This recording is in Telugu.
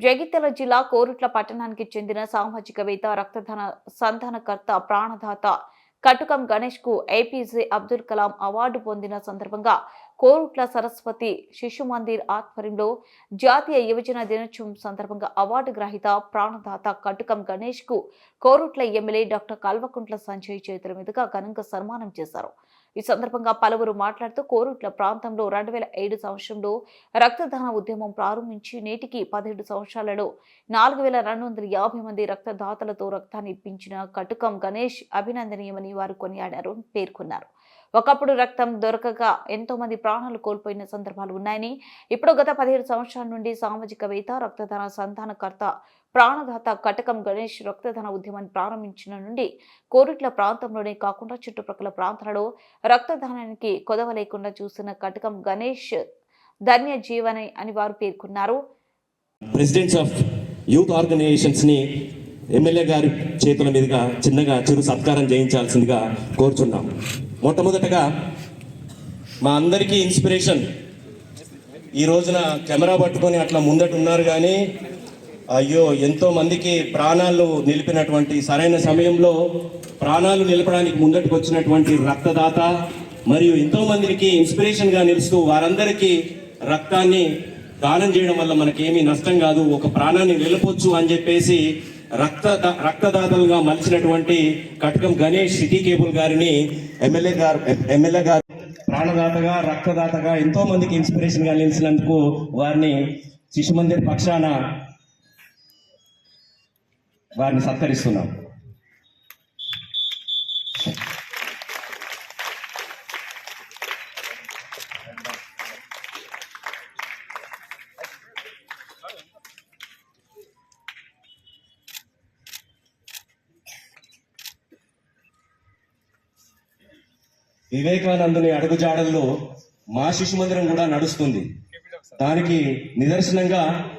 జగిత్యాల జిల్లా కోరుట్ల పట్టణానికి చెందిన సామాజికవేత్త రక్తదాన సంధానకర్త ప్రాణదాత కటుకం గణేష్కు ఏపీజే అబ్దుల్ కలాం అవార్డు పొందిన సందర్భంగా కోరుట్ల సరస్వతి శిశు మందిర్ ఆధ్వర్యంలో జాతీయ యువజన దినోత్సవం సందర్భంగా అవార్డు గ్రహీత ప్రాణదాత కటుకం గణేష్కు కోరుట్ల ఎమ్మెల్యే డాక్టర్ కల్వకుంట్ల సంజయ్ చేతుల మీదుగా ఘనంగా సన్మానం చేశారు. ఈ సందర్భంగా పలువురు మాట్లాడుతూ కోరుట్ల ప్రాంతంలో రెండు వేల ఏడు సంవత్సరంలో రక్తదాన ఉద్యమం ప్రారంభించి నేటికి పదిహేడు సంవత్సరాలలో నాలుగు వేల రెండు వందల యాభై మంది రక్తదాతలతో రక్తాన్ని ఇప్పించిన కటుకం గణేష్ అభినందనీయమని వారు కొనియాడారు పేర్కొన్నారు. ఒకప్పుడు రక్తం దొరకక ఎంతోమంది ప్రాణాలు కోల్పోయిన సందర్భాలు ఉన్నాయని ఇప్పుడు గత పదిహేడు సంవత్సరాల నుండి సామాజికవేత్త రక్తదాన సంతానకర్త ప్రాణదాత కటకం గణేష్ రక్తదాన ఉద్యమాన్ని ప్రారంభించిన నుండి కోరిట్ల ప్రాంతంలోనే కాకుండా చుట్టుప్రక్కల ప్రాంతాలలో రక్తదానానికి కొదవ లేకుండా చూస్తున్న కటకం గణేష్ ధన్య జీవని అని వారు పేర్కొన్నారు. ప్రెసిడెంట్స్ ఆఫ్ యూత్ ఆర్గనైజేషన్స్ని ఎమ్మెల్యే గారి చేతుల మీదుగా చిన్నగా చిరు సత్కారం చేయించాల్సిందిగా కోరుచున్నాం. మొట్టమొదటగా మా అందరికీ ఇన్స్పిరేషన్. ఈ రోజున కెమెరా పట్టుకొని అట్లా ముందట ఉన్నారు కానీ అయ్యో ఎంతో మందికి ప్రాణాలు నిలిపినటువంటి సరైన సమయంలో ప్రాణాలు నిలపడానికి ముందటికి వచ్చినటువంటి రక్తదాత మరియు ఎంతో మందికి ఇన్స్పిరేషన్గా నిలుస్తూ వారందరికీ రక్తాన్ని దానం చేయడం వల్ల మనకేమీ నష్టం కాదు ఒక ప్రాణాన్ని నిలపొచ్చు అని చెప్పేసి రక్త రక్తదాతలుగా మలిచినటువంటి కటకం గణేష్ సిటీ కేబుల్ గారిని ఎమ్మెల్యే గారు ఎమ్మెల్యే గారు ప్రాణదాతగా రక్తదాతగా ఎంతో మందికి ఇన్స్పిరేషన్గా నిలిచినందుకు వారిని శిశు మందిర్ పక్షాన వారిని సత్కరిస్తున్నాం. వివేకానందుని అడుగుజాడల్లో మా శిశు మందిరం కూడా నడుస్తుంది. దానికి నిదర్శనంగా